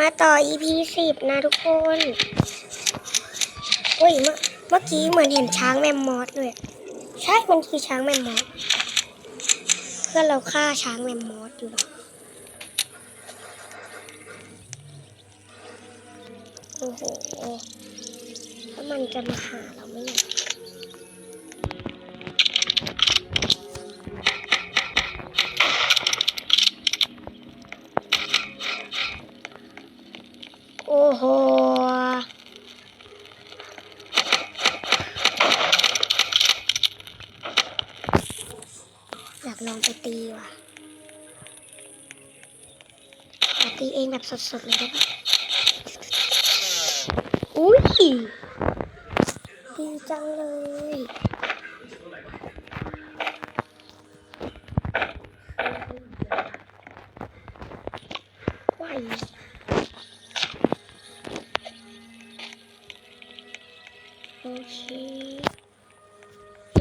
มาต่อ EP สิบนะทุกคนอุ้ยเมื่อเมื่อกี้เหมือนเห็นช้างแมมมอสเลย ใช่ มันคือช้างแมมมอส เพื่อนเราฆ่าช้างแมมมอสอยู่หรอโอ้โหแล้วมันจะมาหาเราไหมเนี่ย องไปตีว่ะตีเองแบบสดๆเลยได้ปะอุ้ยดีจังเลยไหวโอเค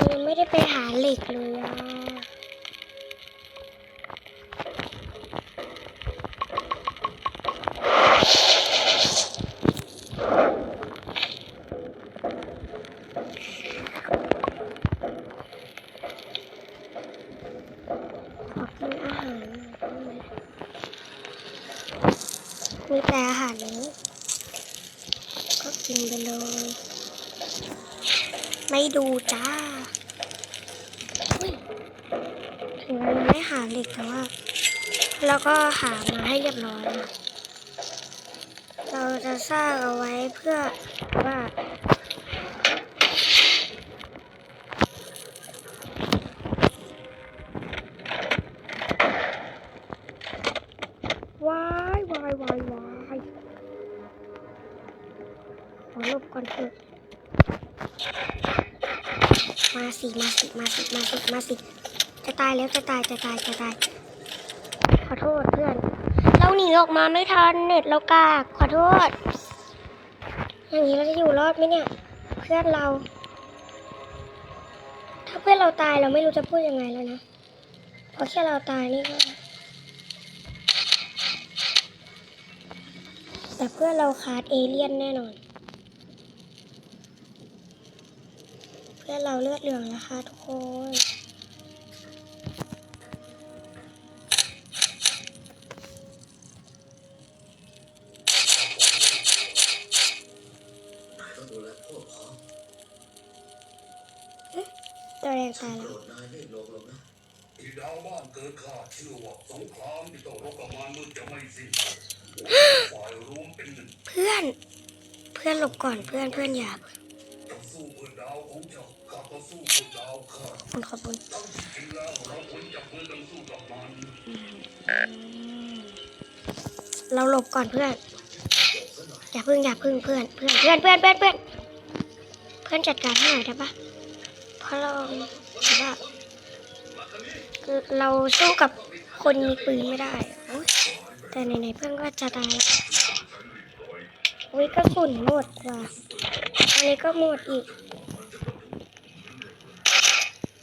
ยังไม่ได้ไปหาเหล็กเลยอะ ขอกินอาหารหน่อยได้ไหม มีแต่อาหารนี้ ก็กินไปเลย ไม่ดูจ้าถึงเรายังไม่หาเหล็กแต่ว่าเราก็หามาให้เรียบร้อยนะเราจะสร้างเอาไว้เพื่อว่า ก่อนเถอะมาสิมาสิมาสิมาสิมาสิจะตายแล้วจะตายจะตายจะตาย ขอโทษเพื่อน เราหนีออกมาไม่ทันเน็ตเรากากขอโทษ อย่างนี้เราจะอยู่รอดไหมเนี่ย เพื่อนเรา ถ้าเพื่อนเราตายเราไม่รู้จะพูดยังไงแล้วนะเพราะแค่เราตายนี่ก็แต่เพื่อนเราคาดเอเลี่ยนแน่นอน พื่อนเราเลือดเหลืองแล้วค่ะทุกคนนายต้องดูแลพวกพ้องตัวแดงตายโกแล้รวธนายไม่ลงหรอกนะที่ดาวบ้านเกิดข้าเชื่อว่าสงครามที่ต้องรบกับมารมืดจะไม่สิ้นสุดฝ่ายรวมเป็นหนึ่งเพื่อน เพื่อนหลบก่อนเพื่อนเพื่อนอย่าจะ สู้เพื่อดาวของเจ้าข้าก็สู้เพื่อดาวข้าคุณขอบคุณจริงแล้วเราควรจับมือกันสู้กับมันเราหลบก่อนเพื่อน อย่าพึ่งอย่าพึ่งเพื่อนเพื่อนเพื่อนเพื่อนเพื่อนเพื่อนเพื่อนจัดการให้หน่อยได้ปะเพราะเราแบบว่าเราสู้กับคนมีปืนไม่ได้แต่ไหนๆเพื่อนก็จะตาย อุ้ยกระสุนหมดว่ะอันนี้ก็หมดอีก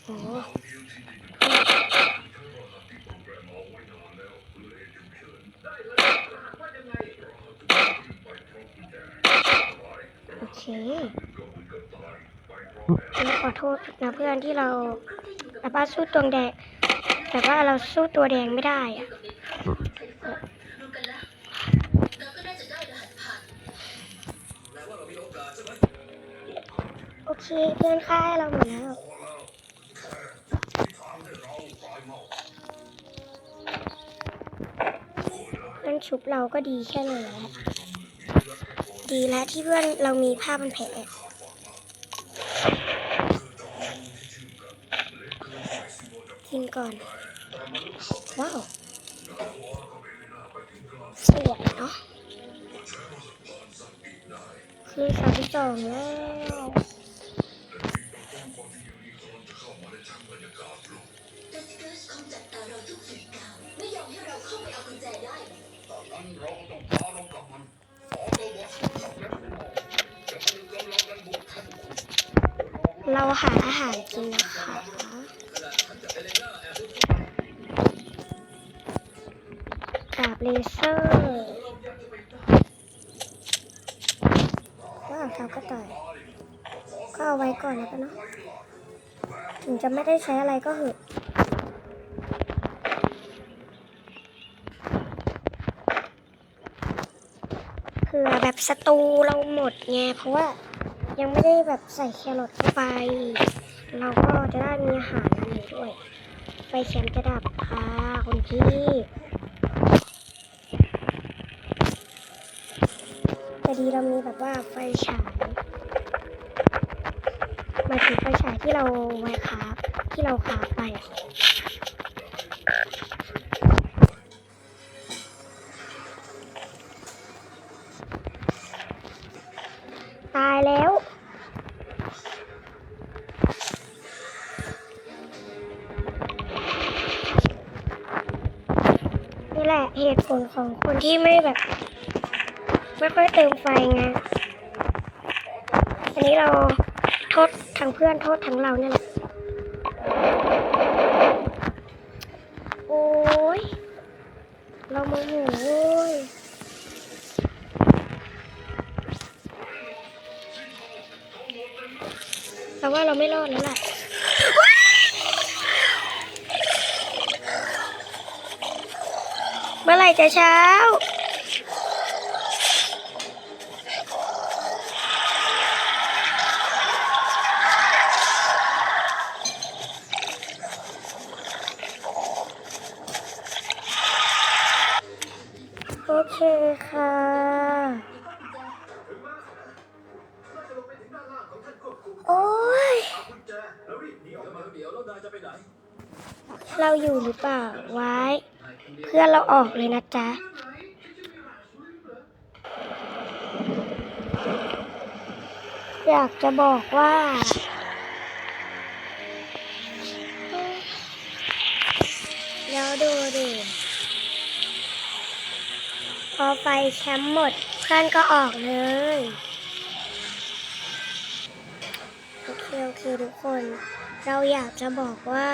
โอ้โอเคฉันขอโทษนะเพื่อนที่เราแบบว่าสู้ตัวแดง แต่ว่าเราสู้ตัวแดงไม่ได้อะ โอเคเพื่อนค่ายเราหมดแล้วพอแล้วแค่ที่ทางให้เพื่อนชุบเราก็ดีแค่ไหนแล้วดีแล้วที่เพื่อนเรามีผ้าพันแผลกินก่อน ว้าวสวยเนาะคือสามสองแล้ว ทั้งบรรยากาศโลกแต่สเกิร์ชคงจัดกาเราทุกสิ่ก้าวไม่ยอมให้เราเข้าไปเอากุญแจได้ตอนั้นเราต้องพาลงกับมันขอตัววัดสักเล็กน้อยจะเป็นกำลังกันบวกขั้นเราหาอาหารกินนะคะกาบเลเซอร์ก็เขาก็ต่อย ก็เอาไว้ก่อนแล้วกันเนาะ ถึงจะไม่ได้ใช้อะไรก็เหอะเผื่อแบบศัตรูเราหมดไงเพราะว่ายังไม่ได้แบบใส่แครอทเข้าไป เราก็จะได้มีอาหารอะไรด้วย ไฟแชมจะดับค่ะคุณพี่แต่ดีเรามีแบบว่าไฟฉายหมายถึงไฟฉาย ที่เราไว้คราฟที่เราคาไปตายแล้วนี่แหละเหตุผลของคนที่ไม่แบบ ไม่ค่อยเติมไฟไงอันนี้เรา โทษทั้งเพื่อนโทษทั้งเราเนี่ยแหละโอ้ย เราโมโหโอ้ยเราว่าเราไม่รอดแล้วแหละเมื่อไหร่จะเช้า เดี๋ยวแล้วนายจะไปไหนเราอยู่หรือเปล่าไว้ เพื่อนเราออกเลยนะจ๊ะ อยากจะบอกว่า แล้วดูดิพอไฟแชมป์หมดเพื่อนก็ออกเลย โอเค โอเค ทุกคน เราอยากจะบอกว่า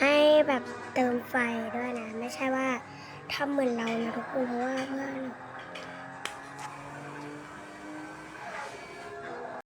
ให้แบบเติมไฟด้วยนะ ไม่ใช่ว่าทำเหมือนเรานะทุกคนเพราะว่าเพื่อน